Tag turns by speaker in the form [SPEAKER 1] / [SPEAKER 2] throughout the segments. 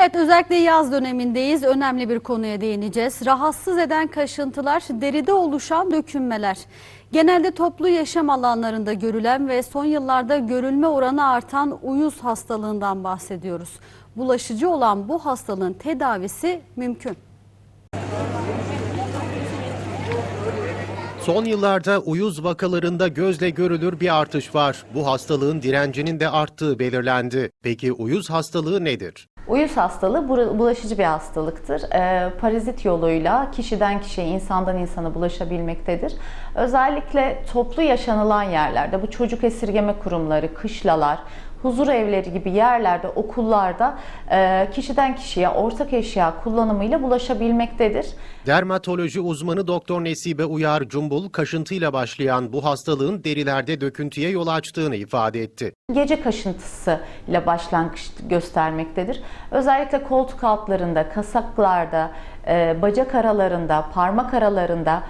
[SPEAKER 1] Evet özellikle yaz dönemindeyiz. Önemli bir konuya değineceğiz. Rahatsız eden kaşıntılar, deride oluşan dökünmeler. Genelde toplu yaşam alanlarında görülen ve son yıllarda görülme oranı artan uyuz hastalığından bahsediyoruz. Bulaşıcı olan bu hastalığın tedavisi mümkün.
[SPEAKER 2] Son yıllarda uyuz vakalarında gözle görülür bir artış var. Bu hastalığın direncinin de arttığı belirlendi. Peki uyuz hastalığı nedir?
[SPEAKER 3] Uyuz hastalığı bulaşıcı bir hastalıktır. Ee, parazit yoluyla kişiden kişiye, insandan insana bulaşabilmektedir. Özellikle toplu yaşanılan yerlerde, bu çocuk esirgeme kurumları, kışlalar, huzur evleri gibi yerlerde, okullarda e, kişiden kişiye ortak eşya kullanımıyla bulaşabilmektedir.
[SPEAKER 2] Dermatoloji uzmanı Doktor Nesibe Uyar Cumbul, kaşıntıyla başlayan bu hastalığın derilerde döküntüye yol açtığını ifade etti.
[SPEAKER 3] gece kaşıntısı ile başlangıç göstermektedir. Özellikle koltuk altlarında, kasaklarda, e, bacak aralarında, parmak aralarında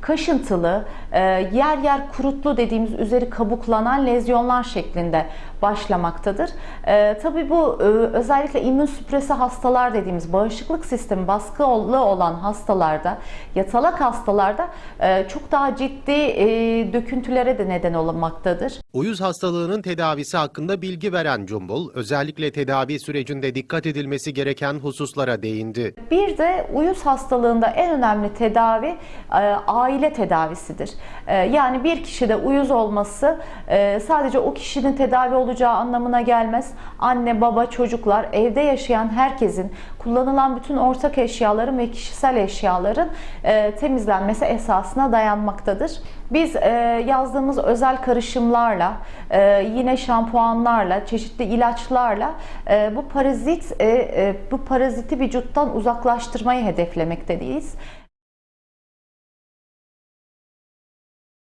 [SPEAKER 3] kaşıntılı, e, yer yer kurutlu dediğimiz üzeri kabuklanan lezyonlar şeklinde başlamaktadır. E, tabii bu e, özellikle immün süpresi hastalar dediğimiz bağışıklık sistemi baskılı olan hastalarda, yatalak hastalarda e, çok daha ciddi e, döküntülere de neden olmaktadır.
[SPEAKER 2] Uyuz hastalığının tedavisi hakkında bilgi veren Cumbul, özellikle tedavi sürecinde dikkat edilmesi gereken hususlara değindi.
[SPEAKER 3] Bir de uyuz hastalığında en önemli tedavi e, aile tedavisidir. E, yani bir kişide uyuz olması e, sadece o kişinin tedavi olacağı anlamına gelmez. Anne, baba, çocuklar, evde yaşayan herkesin kullanılan bütün ortak eşyaların ve kişisel eşyaların e, temizlenmesi esasına dayanmaktadır. Biz e, yazdığımız özel karışımlarla, yine şampuanlarla, çeşitli ilaçlarla bu parazit bu paraziti vücuttan uzaklaştırmayı hedeflemekteyiz.